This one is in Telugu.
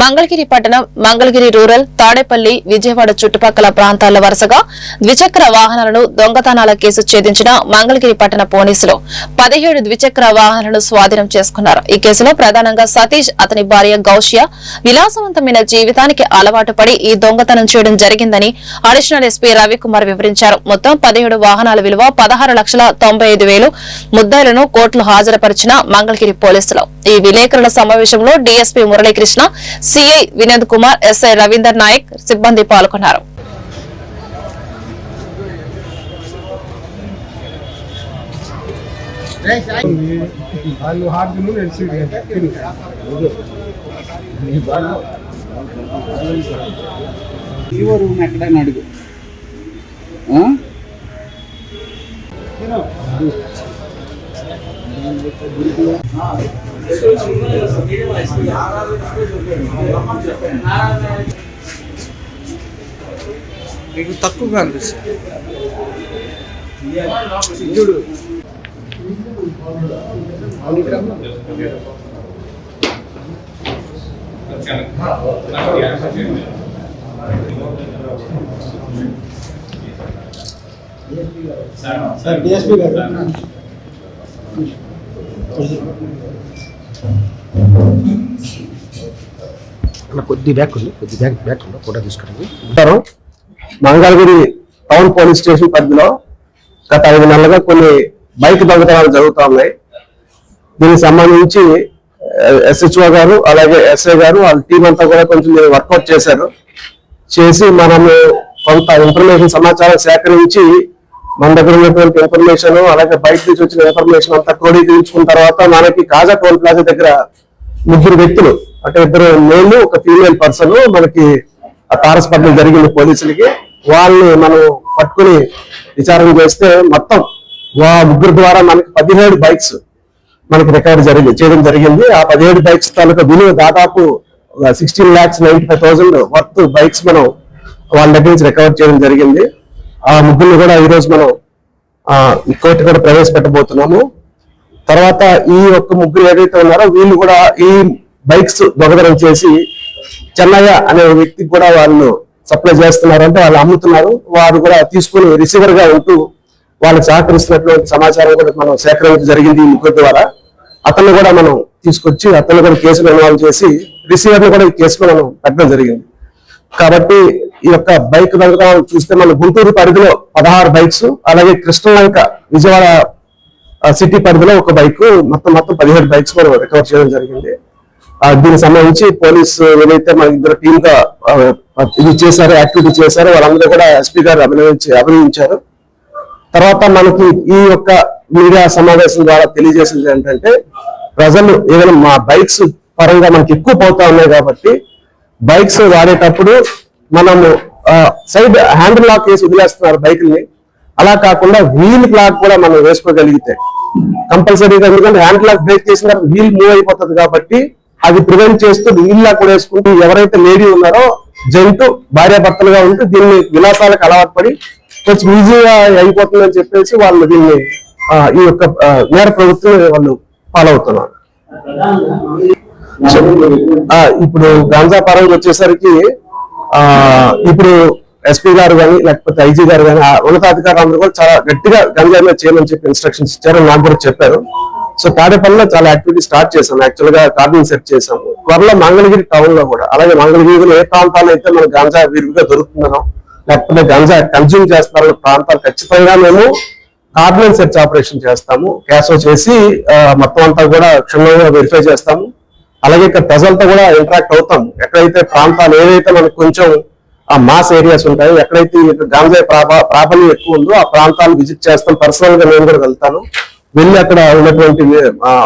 మంగళగిరి పట్టణం మంగళగిరి రూరల్ తాడేపల్లి విజయవాడ చుట్టుపక్కల ప్రాంతాల్లో వరుసగా ద్విచక్ర వాహనాలను దొంగతనాల కేసు ఛేదించిన మంగళగిరి పట్టణ పోలీసులు పదిహేడు ద్విచక్ర వాహనాలను స్వాధీనం చేసుకున్నారు. ఈ కేసులో ప్రధానంగా సతీష్ అతని భార్య గౌష్య విలాసవంతమైన జీవితానికి అలవాటు పడి ఈ దొంగతనం చేయడం జరిగిందని అడిషనల్ ఎస్పీ రవికుమార్ వివరించారు. మొత్తం పదిహేడు వాహనాల విలువ పదహారు లక్షల తొంభై ఐదు వేలు ముద్దాయిలను కోర్టులు హాజరుపరిచిన మంగళగిరి పోలీసులు. ఈ విలేకరుల సమావేశంలో DSP Murali Krishna CI Vinod Kumar SI Ravinder Naik సిబ్బంది పాల్గొన్నారు. ఎక్కడైనా అడుగు ఆ? మీకు తక్కువగా అనిపిస్తుంది. సార్ డిఎస్పీ గారు. కొద్ది బ్యాక్ ఉంది కొద్ది బ్యాక్ బ్యాక్ ఉంది ఫోటో తీసుకురండి. మంగళగిరి టౌన్ పోలీస్ స్టేషన్ పరిధిలో గత ఐదు నెలలుగా కొన్ని బైక్ దొంగతనాలు జరుగుతూ ఉన్నాయి. దీనికి సంబంధించి ఎస్హెచ్ఓ గారు అలాగే ఎస్ఐ గారు వాళ్ళ టీం అంతా కూడా కొంచెం వర్కౌట్ చేశారు. చేసి మనము కొంత ఇన్ఫర్మేషన్ సమాచారం సేకరించి మన దగ్గర ఉన్నటువంటి ఇన్ఫర్మేషన్ అలాగే బయట నుంచి వచ్చిన ఇన్ఫర్మేషన్ అంతా క్రోడీకరించుకున్న తర్వాత మనకి కాజా టోల్ ప్లాజా దగ్గర ముగ్గురు వ్యక్తులు అంటే ఇద్దరు మేలు ఒక ఫీమేల్ పర్సన్ మనకి ఆ తారసపడడం జరిగింది పోలీసులకి. వాళ్ళని మనం పట్టుకుని విచారణ చేస్తే మొత్తం వా ముగ్గురు ద్వారా మనకి పదిహేడు బైక్స్ మనకి రికవర్ జరిగింది చేయడం జరిగింది. ఆ పదిహేడు బైక్స్ తాలూకా విలువ దాదాపు sixteen lakhs ninety five thousand worth bikes మనం వాళ్ళ దగ్గర నుంచి రికవర్ చేయడం జరిగింది. ఆ ముగ్గురిని కూడా ఈ రోజు మనం కోర్టు కూడా ప్రవేశపెట్టబోతున్నాము. తర్వాత ఈ ఒక్క ముగ్గురు ఏదైతే ఉన్నారో వీళ్ళు కూడా ఈ బైక్స్ దొంగతనం చేసి చెన్నయ్య అనే వ్యక్తికి కూడా వాళ్ళు సప్లై చేస్తున్నారు అంటే వాళ్ళు అమ్ముతున్నారు. వారు కూడా తీసుకుని రిసీవర్గా ఉంటూ వాళ్ళకి సహకరిస్తున్నటువంటి సమాచారం కూడా మనం సేకరించడం జరిగింది ఈ ముగ్గురు ద్వారా. అతన్ని కూడా మనం తీసుకొచ్చి అతన్ని కూడా కేసులు ఇన్వాల్వ్ చేసి రిసీవర్ కూడా ఈ కేసులో మనం పెట్టడం జరిగింది. కాబట్టి ఈ యొక్క బైక్ దొంగతనాలు చూస్తే మన గుంటూరు పరిధిలో పదహారు బైక్స్ అలాగే కృష్ణలంక విజయవాడ సిటీ పరిధిలో ఒక బైక్ మొత్తం మొత్తం పదిహేడు బైక్స్ మనం రికవర్ చేయడం జరిగింది. దీనికి సంబంధించి పోలీసు ఏదైతే మన ఇద్దరు టీమ్గా ఇది చేశారో యాక్టివిటీ చేశారో వాళ్ళందరూ కూడా ఎస్పీ గారు అభినందించి అభినందించారు. తర్వాత మనకి ఈ యొక్క మీడియా సమావేశం ద్వారా తెలియజేసింది ఏంటంటే ప్రజలు ఏదైనా మా బైక్స్ పరంగా మనకి ఎక్కువ పోతా ఉన్నాయి కాబట్టి బైక్స్ వాడేటప్పుడు మనము సైడ్ హ్యాండిల్ లాక్ వేసి వదిలేస్తున్నారు బైక్ని. అలా కాకుండా వీల్ లాక్ కూడా మనం వేసుకోగలిగితే కంపల్సరీగా ఎందుకంటే హ్యాండ్ లాక్ బ్రేక్ చేసిన వీల్ మూవ్ అయిపోతుంది కాబట్టి అది ప్రివెంట్ చేస్తూ వీల్ లాక్ కూడా వేసుకుంటూ ఎవరైతే లేడీ ఉన్నారో జంటు భార్యాభర్తలుగా ఉంటూ దీన్ని విలాసాలకు అలవాటు పడి కొంచెం ఈజీగా అయిపోతుందని చెప్పేసి వాళ్ళు దీన్ని ఈ యొక్క నేర ప్రభుత్వం వాళ్ళు ఫాలో అవుతున్నారు. ఇప్పుడు గాంజా పరంగా వచ్చేసరికి ఆ ఇప్పుడు ఎస్పీ గారు కానీ లేకపోతే ఐజీ గారు కానీ ఆ ఉన్నతాధికారులు అందరూ కూడా చాలా గట్టిగా గంజా మీద చేయమని చెప్పి ఇన్స్ట్రక్షన్స్ ఇచ్చారు నాకు కూడా చెప్పారు. సో తాడేపల్లిలో చాలా యాక్టివిటీ స్టార్ట్ చేశాం యాక్చువల్గా కార్డింగ్ సెట్ చేశాము. త్వరలో మంగళగిరి టౌన్లో కూడా. అలాగే మంగళగిరిలో ఏ ప్రాంతాల్లో అయితే మనం గాంజా విరివిగా దొరుకుతుందనో లేకపోతే గంజా కన్జ్యూమ్ చేస్తారన్న ప్రాంతాలు ఖచ్చితంగా మేము కార్డినల్ సెర్చ్ ఆపరేషన్ చేస్తాము. క్యాష్ చేసి మొత్తం అంతా కూడా క్షుణ్ణంగా వెరిఫై చేస్తాము. అలాగే ఇక్కడ ప్రజలతో కూడా ఇంటరాక్ట్ అవుతాం. ఎక్కడైతే ప్రాంతాలు ఏవైతే మనకు కొంచెం ఆ మాస్ ఏరియాస్ ఉంటాయో ఎక్కడైతే ఇక్కడ గాంజా ప్రాబల్యం ఎక్కువ ఉందో ఆ ప్రాంతాలు విజిట్ చేస్తాం. పర్సనల్గా నేను కూడా వెళ్తాను. వెళ్ళి అక్కడ ఉన్నటువంటి